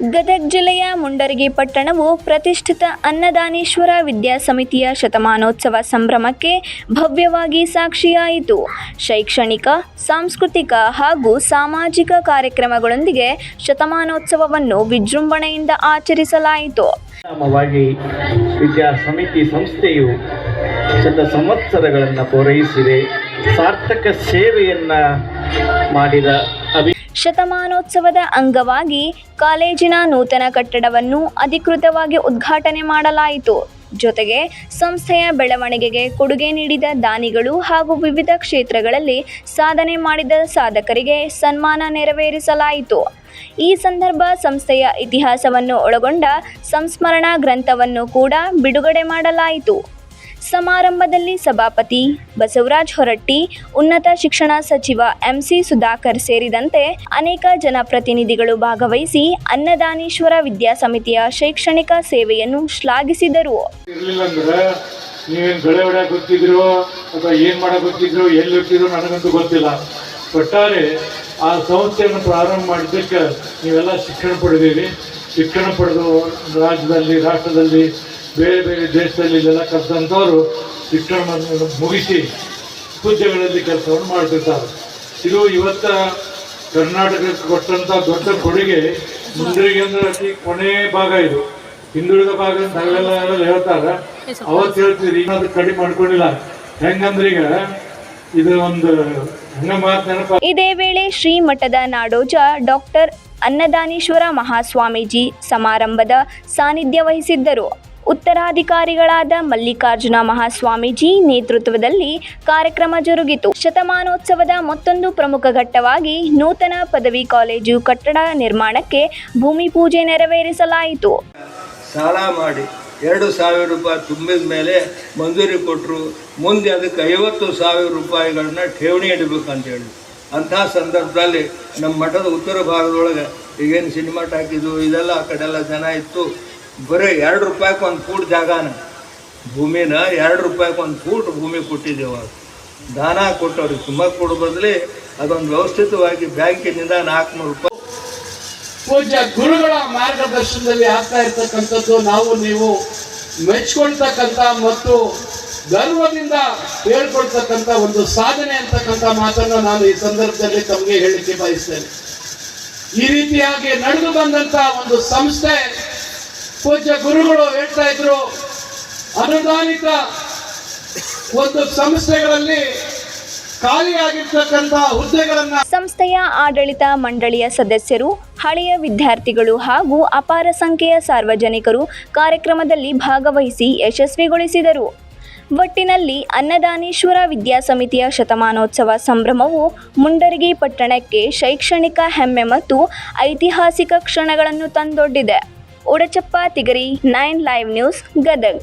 ಗದಗ ಜಿಲ್ಲೆಯ ಮುಂಡರಗಿ ಪಟ್ಟಣವು ಪ್ರತಿಷ್ಠಿತ ಅನ್ನದಾನೇಶ್ವರ ವಿದ್ಯಾಸಮಿತಿಯ ಶತಮಾನೋತ್ಸವ ಸಂಭ್ರಮಕ್ಕೆ ಭವ್ಯವಾಗಿ ಸಾಕ್ಷಿಯಾಯಿತು. ಶೈಕ್ಷಣಿಕ, ಸಾಂಸ್ಕೃತಿಕ ಹಾಗೂ ಸಾಮಾಜಿಕ ಕಾರ್ಯಕ್ರಮಗಳೊಂದಿಗೆ ಶತಮಾನೋತ್ಸವವನ್ನು ವಿಜೃಂಭಣೆಯಿಂದ ಆಚರಿಸಲಾಯಿತು. ವಿದ್ಯಾ ಸಮಿತಿ ಸಂಸ್ಥೆಯು ಶತ ಸಂವತ್ಸರಗಳನ್ನು ಪೂರೈಸಿದೆ. ಸಾರ್ಥಕ ಸೇವೆಯನ್ನು ಮಾಡಿದ ಶತಮಾನೋತ್ಸವದ ಅಂಗವಾಗಿ ಕಾಲೇಜಿನ ನೂತನ ಕಟ್ಟಡವನ್ನು ಅಧಿಕೃತವಾಗಿ ಉದ್ಘಾಟನೆ ಮಾಡಲಾಯಿತು. ಜೊತೆಗೆ ಸಂಸ್ಥೆಯ ಬೆಳವಣಿಗೆಗೆ ಕೊಡುಗೆ ನೀಡಿದ ದಾನಿಗಳು ಹಾಗೂ ವಿವಿಧ ಕ್ಷೇತ್ರಗಳಲ್ಲಿ ಸಾಧನೆ ಮಾಡಿದ ಸಾಧಕರಿಗೆ ಸನ್ಮಾನ ನೆರವೇರಿಸಲಾಯಿತು. ಈ ಸಂದರ್ಭ ಸಂಸ್ಥೆಯ ಇತಿಹಾಸವನ್ನು ಒಳಗೊಂಡ ಸಂಸ್ಮರಣಾ ಗ್ರಂಥವನ್ನು ಕೂಡ ಬಿಡುಗಡೆ ಮಾಡಲಾಯಿತು. ಸಮಾರಂಭದಲ್ಲಿ ಸಭಾಪತಿ ಬಸವರಾಜ್ ಹೊರಟ್ಟಿ, ಉನ್ನತ ಶಿಕ್ಷಣ ಸಚಿವ ಎಂಸಿ ಸುಧಾಕರ್ ಸೇರಿದಂತೆ ಅನೇಕ ಜನಪ್ರತಿನಿಧಿಗಳು ಭಾಗವಹಿಸಿ ಅನ್ನದಾನೀಶ್ವರ ವಿದ್ಯಾಸಮಿತಿಯ ಶೈಕ್ಷಣಿಕ ಸೇವೆಯನ್ನು ಶ್ಲಾಘಿಸಿದರು. ನೀವೇನ್ ಬೆಳೆ ಹೊಡ್ಯಾಕ್ ಗೊತ್ತಿದ್ರು ಅಥವಾ ಏನ್ ಮಾಡಕ್ ಗೊತ್ತಿದ್ರು ಎಲ್ಲಿ ಇರ್ತಿದ್ರು ನನಗಂತೂ ಗೊತ್ತಿಲ್ಲ. ಒಟ್ಟಾರೆ ಆ ಸಂಸ್ಥೆಯನ್ನು ಪ್ರಾರಂಭ ಮಾಡಿದ್ದಕ್ಕೆ ನೀವೆಲ್ಲ ಶಿಕ್ಷಣ ಪಡೆದಿರಿ. ಶಿಕ್ಷಣ ಪಡೆದು ರಾಜ್ಯದಲ್ಲಿ, ರಾಷ್ಟ್ರದಲ್ಲಿ ಬೇರೆ ಬೇರೆ ದೇಶದಲ್ಲಿ ಇಲ್ಲೆಲ್ಲ ಕಲ್ತಂಥವ್ರು ಶಿಕ್ಷಣವನ್ನು ಮುಗಿಸಿ ಹುದ್ದೆಗಳಲ್ಲಿ ಕೆಲಸವನ್ನು ಮಾಡ್ತಿರ್ತಾರೆ ಇದು ಇವತ್ತ ಕರ್ನಾಟಕಕ್ಕೆ ಕೊಟ್ಟಂತ ದೊಡ್ಡ ಕೊಡುಗೆ ಮುಂದ್ರಿಗೆ ಅಂದ್ರೆ ಅತಿ ಕೊನೆ ಭಾಗ ಇದು. ಹಿಂದುಳಿದ ಭಾಗ ಅಂತ ನಾವೆಲ್ಲ ಹೇಳ್ತಾರೆ. ಅವತ್ತು ಹೇಳ್ತಿದ್ರಿ ಈಗ ಕಡಿಮೆ ಮಾಡ್ಕೊಂಡಿಲ್ಲ. ಹೆಂಗಂದ್ರೆ ಈಗ ಇದು ಒಂದು ಹೆಂಗ ಮಾತು ನೆನಪ ಇದೇ ವೇಳೆ ಶ್ರೀಮಠದ ನಾಡೋಜ ಡಾಕ್ಟರ್ ಅನ್ನದಾನೀಶ್ವರ ಮಹಾಸ್ವಾಮೀಜಿ ಸಮಾರಂಭದ ಸಾನ್ನಿಧ್ಯ ವಹಿಸಿದ್ದರು. ಉತ್ತರಾಧಿಕಾರಿಗಳಾದ ಮಲ್ಲಿಕಾರ್ಜುನ ಮಹಾಸ್ವಾಮೀಜಿ ನೇತೃತ್ವದಲ್ಲಿ ಕಾರ್ಯಕ್ರಮ ಜರುಗಿತು. ಶತಮಾನೋತ್ಸವದ ಮತ್ತೊಂದು ಪ್ರಮುಖ ಘಟ್ಟವಾಗಿ ನೂತನ ಪದವಿ ಕಾಲೇಜು ಕಟ್ಟಡ ನಿರ್ಮಾಣಕ್ಕೆ ಭೂಮಿ ಪೂಜೆ ನೆರವೇರಿಸಲಾಯಿತು. ಸಾಲ ಮಾಡಿ. ಎರಡು ಸಾವಿರ ರೂಪಾಯಿ ತುಂಬಿದ ಮೇಲೆ ಮಂಜೂರಿ ಕೊಟ್ಟರು ಮುಂದೆ ಅದಕ್ಕೆ ಐವತ್ತು ಸಾವಿರ ರೂಪಾಯಿಗಳನ್ನ ಠೇವಣಿ ಇಡಬೇಕಂತ ಹೇಳಿ. ಅಂಥ ಸಂದರ್ಭದಲ್ಲಿ ನಮ್ಮ ಮಠದ ಉತ್ತರ ಭಾಗದೊಳಗೆ ಈಗೇನು ಸಿನಿಮಾ ಟಾಕಿದ್ದು ಇದೆಲ್ಲ ಆ ಕಡೆ ಎಲ್ಲ ಜನ ಇತ್ತು. ಬರೀ ಎರಡು ರೂಪಾಯಿಗೆ ಒಂದು ಫೂಟ್ ಜಾಗನ. ಭೂಮಿನ ಎರಡು ರೂಪಾಯಿಗೆ ಒಂದು ಫೂಟ್ ಭೂಮಿ ಕೊಟ್ಟಿದ್ದೇವೆ ದಾನ ಕೊಟ್ಟವ್ರಿಗೆ ತುಂಬ ಕೊಡೋ ಬದಲಿ ಅದೊಂದು ವ್ಯವಸ್ಥಿತವಾಗಿ ಬ್ಯಾಂಕಿನಿಂದ ನಾಲ್ಕುನೂರು ರೂಪಾಯಿ. ಪೂಜ್ಯ ಗುರುಗಳ ಮಾರ್ಗದರ್ಶನದಲ್ಲಿ ಆಗ್ತಾ ಇರ್ತಕ್ಕಂಥದ್ದು ನಾವು, ನೀವು ಮೆಚ್ಕೊಳ್ತಕ್ಕಂಥ ಮತ್ತು ಗರ್ವದಿಂದ ಹೇಳ್ಕೊಳ್ತಕ್ಕಂಥ ಒಂದು ಸಾಧನೆ ಅಂತಕ್ಕಂಥ ಮಾತನ್ನು ನಾನು ಈ ಸಂದರ್ಭದಲ್ಲಿ ತಮಗೆ ಹೇಳಿಕೆ ಬಯಸ್ತೇನೆ. ಈ ರೀತಿಯಾಗಿ ನಡೆದು ಬಂದಂಥ ಒಂದು ಸಂಸ್ಥೆ ಪೂಜ್ಯ ಗುರುಗಳು ಹೇಳ್ತಾ ಇದ್ರು, ಅನುದಾನಿತ ಒಂದು ಸಂಸ್ಥೆಗಳಲ್ಲಿ ಸಂಸ್ಥೆಯ ಆಡಳಿತ ಮಂಡಳಿಯ ಸದಸ್ಯರು, ಹಳೆಯ ವಿದ್ಯಾರ್ಥಿಗಳು ಹಾಗೂ ಅಪಾರ ಸಂಖ್ಯೆಯ ಸಾರ್ವಜನಿಕರು ಕಾರ್ಯಕ್ರಮದಲ್ಲಿ ಭಾಗವಹಿಸಿ ಯಶಸ್ವಿಗೊಳಿಸಿದರು. ಒಟ್ಟಿನಲ್ಲಿ ಅನ್ನದಾನೀಶ್ವರ ವಿದ್ಯಾಸಮಿತಿಯ ಶತಮಾನೋತ್ಸವ ಸಂಭ್ರಮವು ಮುಂಡರಗಿ ಪಟ್ಟಣಕ್ಕೆ ಶೈಕ್ಷಣಿಕ ಹೆಮ್ಮೆ ಮತ್ತು ಐತಿಹಾಸಿಕ ಕ್ಷಣಗಳನ್ನು ತಂದೊಡ್ಡಿದೆ. Udachappa Tigari nine live news Gadag.